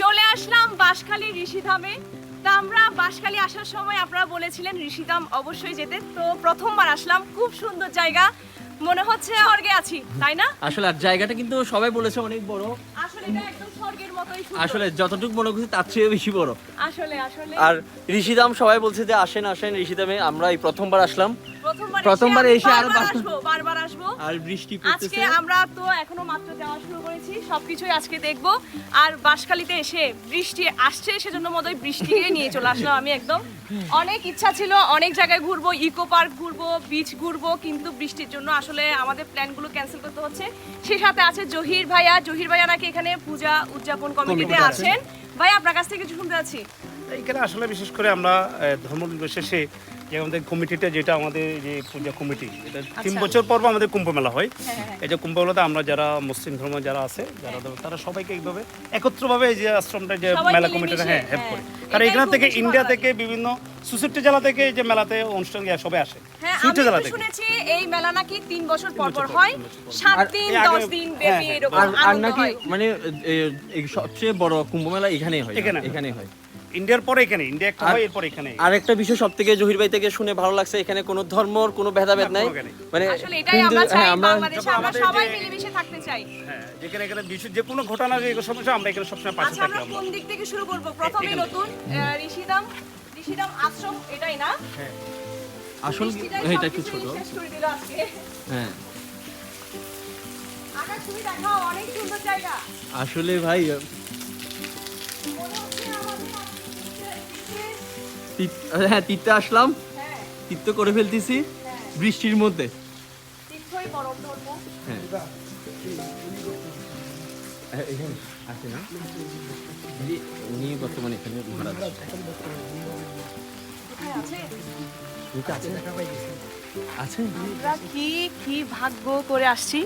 চলে আসলাম বাঁশখালী ঋষিধামে। তা আমরা বাঁশখালী আসার সময় আপনারা বলেছিলেন ঋষিধাম অবশ্যই যেতে। তো প্রথমবার আসলাম খুব সুন্দর জায়গা। মনে হচ্ছে অর্গে আছি তাই না? আসলে আর জায়গাটা কিন্তু সবাই বলেছে অনেক বড়। আসলে যতটুকু মনে করছি তার চেয়ে বেশি বড়। আসলে আসলে। আর ঋষিদাম সবাই বলছে যে আসেন আসেন ঋষিদামে আমরা এই প্রথমবার আসলাম। প্রথমবার এসে আরও বারবার আসব। আর বৃষ্টি আজকে আমরা তো এখনও মাত্র যাওয়া শুরু করেছি সবকিছুই আজকে দেখব। আর বাঁশখালীতে এসে বৃষ্টি আসছে সেজন্য মতোই বৃষ্টি নিয়ে চলে আসলাম আমি একদম। অনেক ইচ্ছা ছিল অনেক জায়গায় ঘুরবো ইকো পার্ক ঘুরবো বিচ ঘুরবো কিন্তু বৃষ্টির জন্য আসলে আমাদের প্ল্যানগুলো ক্যান্সেল করতে হচ্ছে। সেই সাথে আছে জহির ভাইয়া। জহির ভাইয়া নাকি এখানে পূজা উদযাপন কমিটিতে আছেন। ভাই আপনার কাছ থেকে কিছু শুনতে যাচ্ছি এইখানে আসলে বিশেষ করে আমরা ধর্ম নির্বিশেষে যে আমাদের কমিটিটা যেটা আমাদের যে পূজা কমিটি এটা তিন আচ্ছা। বছর পর আমাদের কুম্ভ মেলা হয় হ্যাঁ, হ্যাঁ, এই যে কুম্ভ মেলাতে আমরা যারা মুসলিম ধর্ম যারা আছে যারা তারা সবাইকে এইভাবে একত্রভাবে এই যে আশ্রমটা যে মেলা কমিটিটা হ্যাঁ হেল্প হ্যাঁ। করে কারণ এখান থেকে ইন্ডিয়া থেকে বিভিন্ন সুসিপ্টি জেলা থেকে এই যে মেলাতে অনুষ্ঠান সবাই আসে। হ্যাঁ আমি জেলা থেকে। শুনেছি এই মেলা নাকি তিন বছর পর পর হয়। সাত আর দিন দশ দিন ব্যাপী হ্যাঁ, এরকম আর নাকি মানে সবচেয়ে বড় কুম্ভ মেলা এখানেই হয় এখানে। এখানেই হয়। ইন্ডিয়ার পরে এখানে ইন্ডিয়া একটা হয় এরপর এখানে আর একটা বিষয় সব থেকে জহির ভাই থেকে শুনে ভালো লাগছে এখানে কোনো ধর্মর কোনো ভেদাভেদ নাই? মানে আসলে এটাই হিন্দু- আমরা চাই হ্যাঁ, আমরা বাংলাদেশে আমরা আমাদের সবাই মিলেমিশে থাকতে চাই। হ্যাঁ যেখানে এখানে বিশ্ব যে কোনো ঘটনা যে সমস্যা আমরা এখানে সবসময় পাশে আচ্ছা থাকি আমরা কোন দিক থেকে শুরু করব? প্রথমে নতুন ঋষিদাম ঋষিদাম আশ্রম এটাই না? হ্যাঁ। আসল এটা একটু ছোট। হ্যাঁ। অনেক সুন্দর জায়গা। আসলে ভাই হ্যাঁ তীর্থে আসলাম। হ্যাঁ। তীর্থ করে ফেলতেছি। হ্যাঁ। বৃষ্টির মধ্যে। হ্যাঁ, এখানে এখানে মহারাজ কোথায় আছে উনি আছে আছে আমরা কি কি ভাগ্য করে আসছি।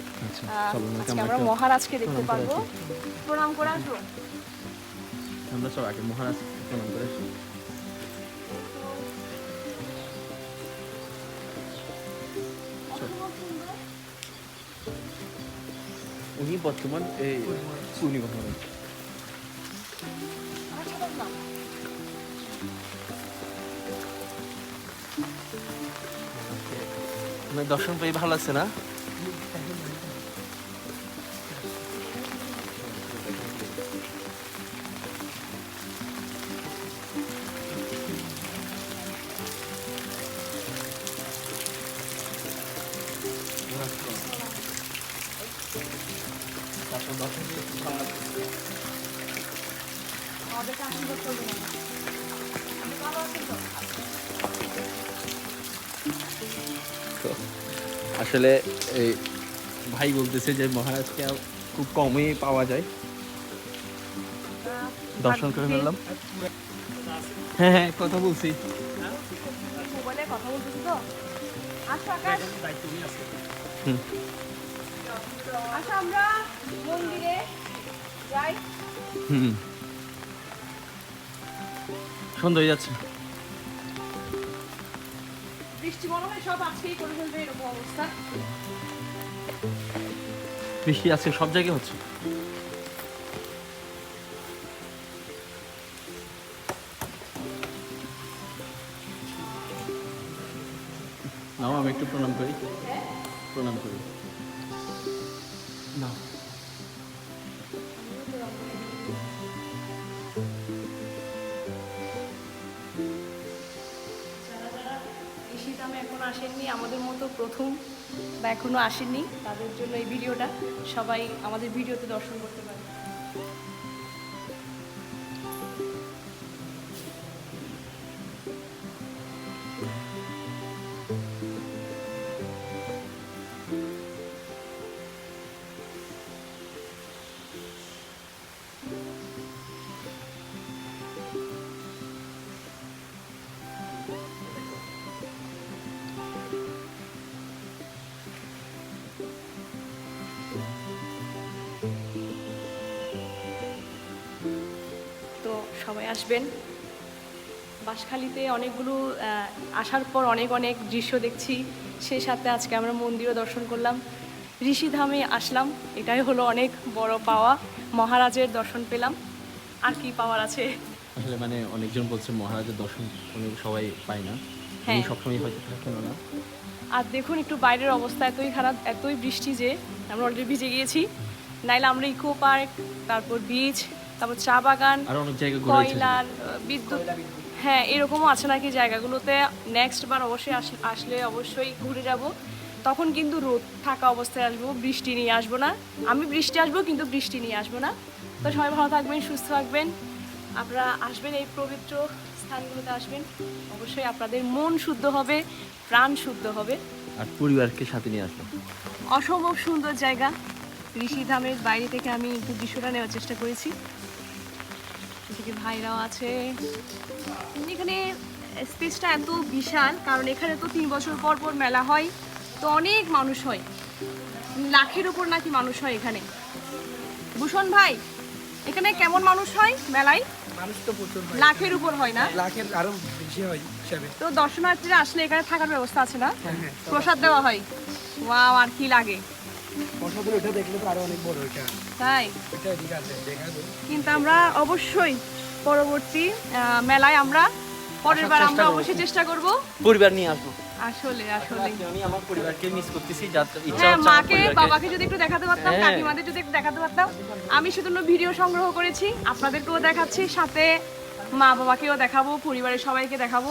আজকে আমরা মহারাজকে দেখতে পারব। প্রণাম করে সব আগে মহারাজ প্রণাম করে আসি। বর্তমান এই উনি আচ্ছা, দর্শন পেয়ে ভালো আছে না? তো? আসলে এই ভাই বলতেছে যে মহারাজকে খুব কমই পাওয়া যায় দর্শন করে ফেললাম হ্যাঁ হ্যাঁ কথা বলছি কথা বলতেছি তো। আচ্ছা আমরা মন্দিরে যাই। হুম। সন্ধ্যা হয়ে যাচ্ছে। বৃষ্টি মনে হয় সব আজকেই করে ফেলবে এরকম অবস্থা। বৃষ্টি আছে সব জায়গায় হচ্ছে। নাও আমি একটু প্রণাম করি। প্রণাম করি। এখন আসেননি, আমাদের মতো প্রথম বা এখনও আসেননি, তাদের জন্য এই ভিডিওটা সবাই আমাদের ভিডিওতে দর্শন করতে পারে সবাই আসবেন। বাঁশখালীতে অনেকগুলো আসার পর অনেক অনেক দৃশ্য দেখছি। সেই সাথে আজকে আমরা মন্দিরও দর্শন করলাম। ঋষিধামে আসলাম। এটাই হলো অনেক বড় পাওয়া। মহারাজের দর্শন পেলাম। আর কি পাওয়ার আছে? আসলে মানে অনেকজন বলছে মহারাজের দর্শন সবাই পায় না। হ্যাঁ। সবসময় হয়তো থাকেন না? আর দেখুন একটু বাইরের অবস্থা এতই খারাপ এতই বৃষ্টি যে আমরা অলরেডি ভিজে গিয়েছি। নাইলে আমরা ইকো পার্ক তারপর বিচ তারপর চা বাগান কয়লার বিদ্যুৎ হ্যাঁ এরকমও আছে নাকি জায়গাগুলোতে। নেক্সট বার অবশ্যই আসলে অবশ্যই ঘুরে যাব। তখন কিন্তু রোদ থাকা অবস্থায় আসব বৃষ্টি নিয়ে আসব না। আমি বৃষ্টি আসব কিন্তু বৃষ্টি নিয়ে আসব না। তো সবাই ভালো থাকবেন সুস্থ থাকবেন। আপনারা আসবেন এই পবিত্র স্থানগুলোতে আসবেন। অবশ্যই আপনাদের মন শুদ্ধ হবে প্রাণ শুদ্ধ হবে। আর পরিবারকে সাথে নিয়ে আসবেন। অসম্ভব সুন্দর জায়গা। ঋষিধামের বাইরে থেকে আমি একটু দৃশ্যটা নেওয়ার চেষ্টা করেছি। এদিকে ভাইরাও আছে। এখানে স্পেসটা এত বিশাল কারণ এখানে তো তিন বছর পর পর মেলা হয় তো অনেক মানুষ হয়। লাখের উপর নাকি মানুষ হয় এখানে। ভূষণ ভাই এখানে কেমন মানুষ হয় মেলায়? মানুষ তো প্রচুর লাখের উপর হয় না? লাখের আরও বেশি হয় হিসাবে। তো দর্শনার্থীরা আসলে এখানে থাকার ব্যবস্থা আছে না? হ্যাঁ হ্যাঁ। প্রসাদ দেওয়া হয়। ওয়াও আর কি লাগে। বর্ষাদের ওটা দেখলে তো আরও অনেক বড় ওইটা তাই? ওইটা এদিকে আছে দেখাবো কিন্তু আমরা অবশ্যই পরবর্তী মেলায় আমরা পরের বার আমরা অবশ্যই চেষ্টা করব। পরিবার নিয়ে আসব। আসলে আসলে। আমি আমার পরিবারকে মিস করতেছি ইচ্ছা হ্যাঁ মাকে বাবাকে যদি একটু দেখাতে পারতাম হ্যাঁ। কাকিমাদের যদি একটু দেখাতে পারতাম আমি শুধু ভিডিও সংগ্রহ করেছি। আপনাদেরকেও দেখাচ্ছি সাথে মা বাবাকেও দেখাবো পরিবারের সবাইকে দেখাবো।